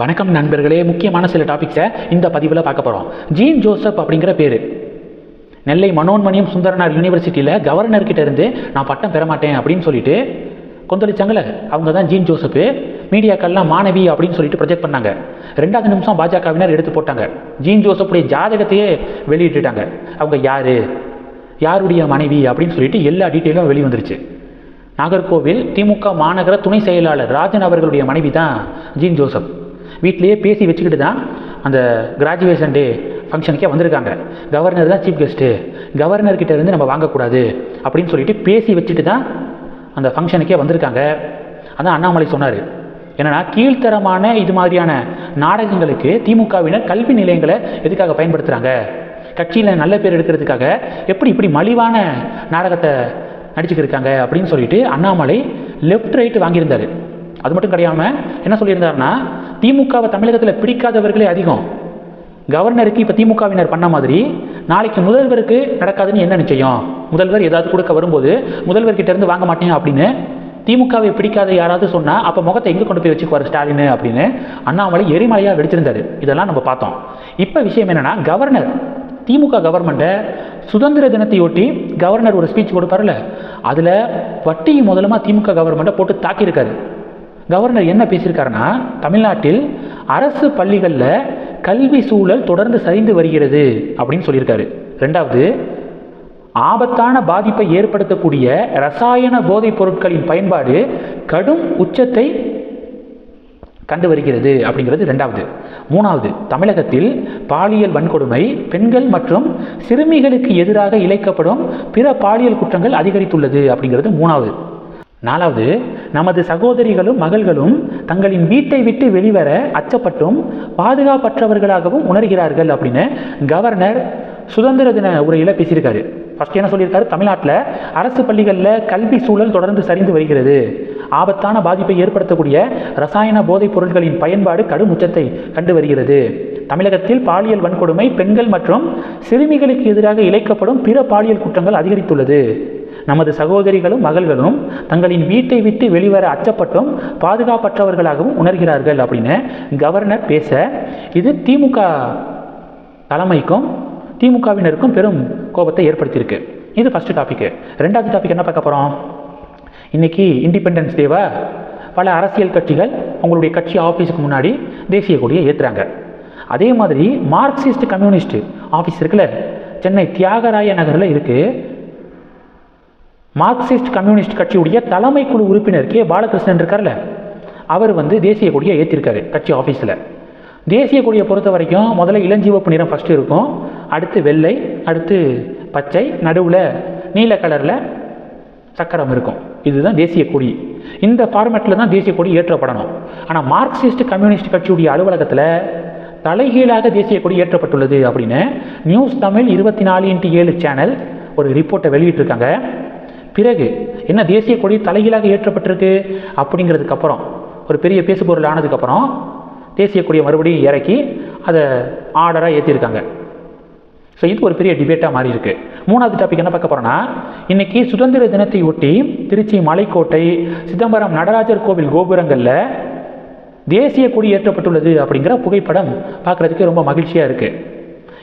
வணக்கம் நண்பர்களே முக்கியமான சில டாபிக்ஸை இந்த பதிவில் பார்க்க போகிறோம் ஜீன் ஜோசப் அப்படிங்கிற பேர். நெல்லை மனோன்மணியம் சுந்தரனார் யூனிவர்சிட்டியில் கவர்னர்கிட்ட இருந்து நான் பட்டம் பெற மாட்டேன் அப்படின்னு சொல்லிட்டு கொந்தளிச்சாங்களே அவங்க தான் ஜீன் ஜோசப்பு. மீடியாக்கள்லாம் மாணவி அப்படின்னு சொல்லிட்டு ப்ரொஜெக்ட் பண்ணாங்க. ரெண்டாவது நிமிஷம் பாஜகவினர் எடுத்து போட்டாங்க. ஜீன் ஜோசப்புடைய ஜாதகத்தையே வெளியிட்டுட்டாங்க. அவங்க யார்? யாருடைய மனைவி அப்படின்னு சொல்லிட்டு எல்லா டீட்டெயிலும் வெளி வந்துருச்சு நாகர்கோவில் திமுக மாநகர துணை செயலாளர் ராஜன் அவர்களுடைய மனைவி தான் ஜீன் ஜோசப். வீட்டிலேயே பேசி வச்சுக்கிட்டு தான் அந்த கிராஜுவேஷன் டே ஃபங்க்ஷனுக்கே வந்திருக்காங்க. கவர்னர் தான் சீஃப் கெஸ்ட்டு கவர்னர்கிட்ட இருந்து நம்ம வாங்கக்கூடாது அப்படின்னு சொல்லிட்டு பேசி வச்சுட்டு தான் அந்த ஃபங்க்ஷனுக்கே வந்திருக்காங்க. அதான் அண்ணாமலை சொன்னார். என்னன்னா கீழ்த்தரமான இது மாதிரியான நாடகங்களுக்கு திமுகவினர் கல்வி நிலையங்களை எதுக்காக பயன்படுத்துகிறாங்க கட்சியில் நல்ல பேர் எடுக்கிறதுக்காக எப்படி இப்படி மலிவான நாடகத்தை நடிச்சுக்கிட்டு இருக்காங்க அப்படின்னு சொல்லிட்டு அண்ணாமலை லெஃப்ட் ரைட் வாங்கியிருந்தார். அது மட்டும் கிடையாமல் என்ன சொல்லியிருந்தாருன்னா திமுகவை தமிழகத்தில் பிடிக்காதவர்களே அதிகம். கவர்னருக்கு இப்போ திமுகவினர் பண்ண மாதிரி நாளைக்கு முதல்வருக்கு நடக்காதுன்னு என்ன நிச்சயம்? முதல்வர் ஏதாவது கொடுக்க வரும்போது முதல்வர்கிட்ட இருந்து வாங்க மாட்டேன் அப்படின்னு திமுகவை பிடிக்காத யாராவது சொன்னால் அப்போ முகத்தை எங்கே கொண்டு போய் வச்சுக்குவார் ஸ்டாலின் அப்படின்னு அண்ணாமலை எரிமலையாக வெடிச்சிருந்தாரு. இதெல்லாம் நம்ம பார்த்தோம். இப்போ விஷயம் என்னென்னா கவர்னர் திமுக கவர்மெண்ட்டை சுதந்திர தினத்தையொட்டி கவர்னர் ஒரு ஸ்பீச் கொடுப்பார்ல அதில் வட்டி முதலமாக திமுக கவர்மெண்ட்டை போட்டு தாக்கியிருக்காரு. கவர்னர் என்ன பேசியிருக்காருன்னா தமிழ்நாட்டில் அரசு பள்ளிகளில் கல்வி சூழல் தொடர்ந்து சரிந்து வருகிறது அப்படின்னு சொல்லியிருக்காரு. ரெண்டாவது ஆபத்தான பாதிப்பை ஏற்படுத்தக்கூடிய ரசாயன போதைப் பொருட்களின் பயன்பாடு கடும் உச்சத்தை கண்டு வருகிறது அப்படிங்கிறது ரெண்டாவது. மூணாவது தமிழகத்தில் பாலியல் வன்கொடுமை பெண்கள் மற்றும் சிறுமிகளுக்கு எதிராக இழைக்கப்படும் பிற பாலியல் குற்றங்கள் அதிகரித்துள்ளது அப்படிங்கிறது மூணாவது. நாலாவது நமது சகோதரிகளும் மகள்களும் தங்களின் வீட்டை விட்டு வெளிவர அச்சப்பட்டும் பாதுகாப்பற்றவர்களாகவும் உணர்கிறார்கள் அப்படின்னு கவர்னர் சுதந்திர தின உரையில் பேசியிருக்காரு. ஃபஸ்ட் என்ன சொல்லியிருக்காரு? தமிழ்நாட்டில் அரசு பள்ளிகளில் கல்வி சூழல் தொடர்ந்து சரிந்து வருகிறது. ஆபத்தான பாதிப்பை ஏற்படுத்தக்கூடிய ரசாயன போதைப் பொருட்களின் பயன்பாடு கடும் உச்சத்தை கண்டு வருகிறது. தமிழகத்தில் பாலியல் வன்கொடுமை பெண்கள் மற்றும் சிறுமிகளுக்கு எதிராக இழைக்கப்படும் பிற பாலியல் குற்றங்கள் அதிகரித்துள்ளது. நமது சகோதரிகளும் மகள்களும் தங்களின் வீட்டை விட்டு வெளிவர அச்சப்பட்டும் பாதுகாப்பற்றவர்களாகவும் உணர்கிறார்கள் அப்படின்னு கவர்னர் பேச இது திமுக தலைமைக்கும் திமுகவினருக்கும் பெரும் கோபத்தை ஏற்படுத்தியிருக்கு. இது ஃபஸ்ட்டு டாப்பிக்கு ரெண்டாவது டாபிக் என்ன பார்க்க போகிறோம் இன்றைக்கி இண்டிபெண்டன்ஸ் டேவை பல அரசியல் கட்சிகள் உங்களுடைய கட்சி ஆஃபீஸுக்கு முன்னாடி தேசிய கொடியை ஏற்றுறாங்க அதே மாதிரி மார்க்சிஸ்ட் கம்யூனிஸ்ட் ஆஃபீஸ் இருக்குல்ல? சென்னை தியாகராய நகரில் இருக்குது மார்க்சிஸ்ட் கம்யூனிஸ்ட் கட்சியுடைய தலைமை குழு உறுப்பினர் கே. பாலகிருஷ்ணன் இருக்கார்ல அவர் வந்து தேசிய கொடியை ஏற்றிருக்காரு கட்சி ஆஃபீஸில் தேசிய கொடியை பொறுத்த வரைக்கும் முதல்ல இளஞ்சிவப்பு நிறம் ஃபஸ்ட்டு இருக்கும். அடுத்து வெள்ளை அடுத்து பச்சை நடுவில் நீல கலரில் சக்கரம் இருக்கும். இதுதான் தேசிய கொடி. இந்த ஃபார்மேட்டில் தான் தேசிய கொடி ஏற்றப்படணும். ஆனால் மார்க்சிஸ்ட் கம்யூனிஸ்ட் கட்சியுடைய அலுவலகத்தில் தலைகீழாக தேசிய கொடி ஏற்றப்பட்டுள்ளது அப்படின்னு நியூஸ் தமிழ் இருபத்தி நாலு இன்ட்டு ஏழு சேனல் ஒரு ரிப்போர்ட்டை வெளியிட்டிருக்காங்க. பிறகு என்ன தேசிய கொடி தலைகீழாக ஏற்றப்பட்டிருக்கு? அப்படிங்கிறதுக்கு அப்புறம் ஒரு பெரிய பேசுபொருள் ஆனதுக்கப்புறம் தேசிய கொடியை மறுபடியும் இறக்கி அதை ஆர்டராக ஏற்றிருக்காங்க ஸோ இது ஒரு பெரிய டிபேட்டாக மாறி இருக்கு மூணாவது டாபிக் என்ன பார்க்க போகிறோன்னா இன்றைக்கி சுதந்திர தினத்தை ஒட்டி திருச்சி மலைக்கோட்டை சிதம்பரம் நடராஜர் கோவில் கோபுரங்களில் தேசிய கொடி ஏற்றப்பட்டுள்ளது அப்படிங்கிற புகைப்படம் பார்க்குறதுக்கு ரொம்ப மகிழ்ச்சியாக இருக்குது